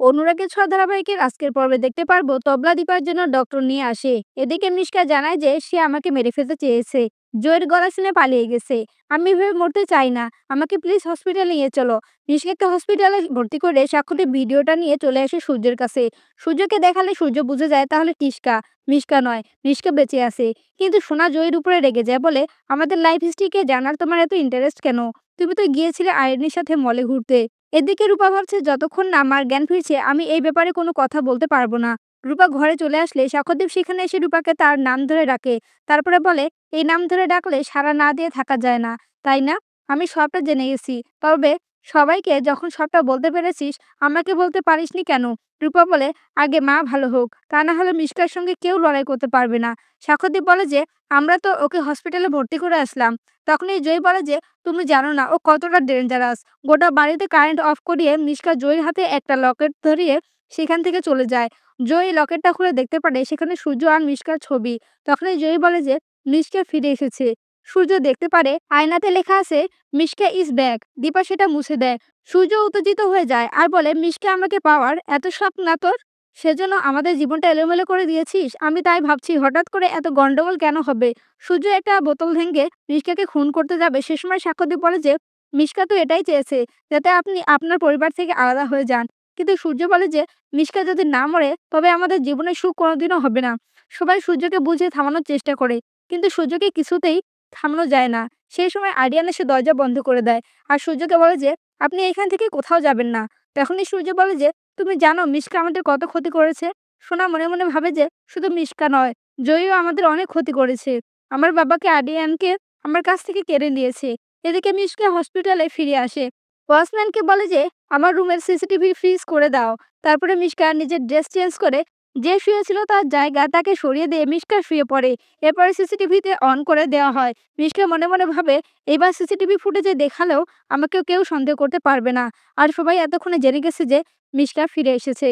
অনুরাগের ছোঁয়া ধারাবাহিকের আজকের পর্বে দেখতে পারব তবলা দিপার জন্য ডক্টর নিয়ে আসে। এদিকে মিশকা জানায় যে, সে আমাকে মেরে ফেলতে চেয়েছে। জয়ের গলা শুনে পালিয়ে গেছে। আমি ভেবে মরতে চাই না। আমাকে প্লিজ হসপিটালে নিয়ে চলো। মিশকাকে হসপিটালে ভর্তি করে সাক্ষরে ভিডিওটা নিয়ে চলে আসে সূর্যের কাছে। সূর্যকে দেখালে সূর্য বুঝে যায় তাহলে টিস্কা মিশকা নয়, মিশকা বেঁচে আছে। কিন্তু সোনা জয়ের উপরে রেগে যায় বলে, আমাদের লাইফ হিস্ট্রিকে জানার তোমার এত ইন্টারেস্ট কেন? তুমি তো গিয়েছিলে আয়রনের সাথে মলে ঘুরতে। এদিকে রূপা ভাবছে, যতক্ষণ না আমার জ্ঞান ফিরছে, আমি এই ব্যাপারে কোনো কথা বলতে পারব না। রূপা ঘরে চলে আসলে সাক্ষরদেব সেখানে এসে রূপাকে তার নাম ধরে ডাকে। তারপরে বলে, এই নাম ধরে ডাকলে সারা না দিয়ে থাকা যায় না, তাই না? আমি সবটা জেনে গেছি। তবে সবাইকে যখন সবটা বলতে পেরেছিস, আমাকে বলতে পারিসনি কেন? রূপা বলে, আগে মা ভালো হোক, তা না হলে মিশকার সঙ্গে কেউ লড়াই করতে পারবে না। সাক্ষরদীপ বলে যে, আমরা তো ওকে হসপিটালে ভর্তি করে আসলাম। তখনই জয় বলে যে, তুমি জানো না, ও কতটা ডেঞ্জারাস গোটা বাড়িতে কারেন্ট অফ করিয়ে মিশকা জয়ীর হাতে একটা লকেট ধরিয়ে সেখান থেকে চলে যায়। জয়ী লকেটটা খুলে দেখতে পারে, সেখানে সূর্য আর মিশকার ছবি। তখনই জয়ী বলে যে মিশকা ফিরে এসেছে। সূর্য দেখতে পারে, আয়নাতে লেখা আছে, মিশকা ইজ ব্যাক দীপা সেটা মুছে দেয়। সূর্য উত্তেজিত হয়ে যায় আর বলে, মিশকা আমাকে পাওয়ার এত শখ না তোর? সেজন্য আমাদের জীবনটা এলোমেলো করে দিয়েছিস? আমি তাই ভাবছি, হঠাৎ করে এত গন্ডগোল কেন হবে? সূর্য একটা বোতল ভেঙে মিশকাকে খুন করতে যাবে। সে সময় সাক্ষ্যদীপ বলে যে, মিশকা তো এটাই চেয়েছে, যাতে আপনি আপনার পরিবার থেকে আলাদা হয়ে যান। কিন্তু সূর্য বলে যে, মিশকা যদি না মরে, তবে আমাদের জীবনের সুখ কোনোদিনও হবে না। সবাই সূর্যকে বুঝিয়ে থামানোর চেষ্টা করে। কিন্তু সূর্যকে কিছুতেই থামানো যায় না। সেই সময় আরিয়ান এসে দরজা বন্ধ করে দেয়। আর সূর্যকে বলে যে, আপনি এখান থেকে কোথাও যাবেন না। তখনই সূর্য বলে যে, তুমি জানো মিশকা আমাদের কত ক্ষতি করেছে? সোনা মনে মনে ভাবে যে, শুধু মিশকা নয়, জয়ীও আমাদের অনেক ক্ষতি করেছে। আমার বাবাকে আরিয়ানকে আমার কাছ থেকে কেড়ে নিয়েছে। এদিকে মিশকা হসপিটালে ফিরে আসে। ওয়াচম্যানকে বলে যে, আমার রুমের সিসিটিভি ফ্রিজ করে দাও। তারপরে মিশকা নিজের ড্রেস চেঞ্জ করে যে শুয়েছিল তার জায়গা তাকে সরিয়ে দিয়ে মিশকা শুয়ে পড়ে। এরপরে সিসিটিভিতে অন করে দেওয়া হয়। মিশকা মনে মনে ভাবে, এবার সিসিটিভি ফুটেজে দেখালেও আমাকে কেউ সন্দেহ করতে পারবে না। আর সবাই এতক্ষণে জেনে গেছে যে মিশকা ফিরে এসেছে।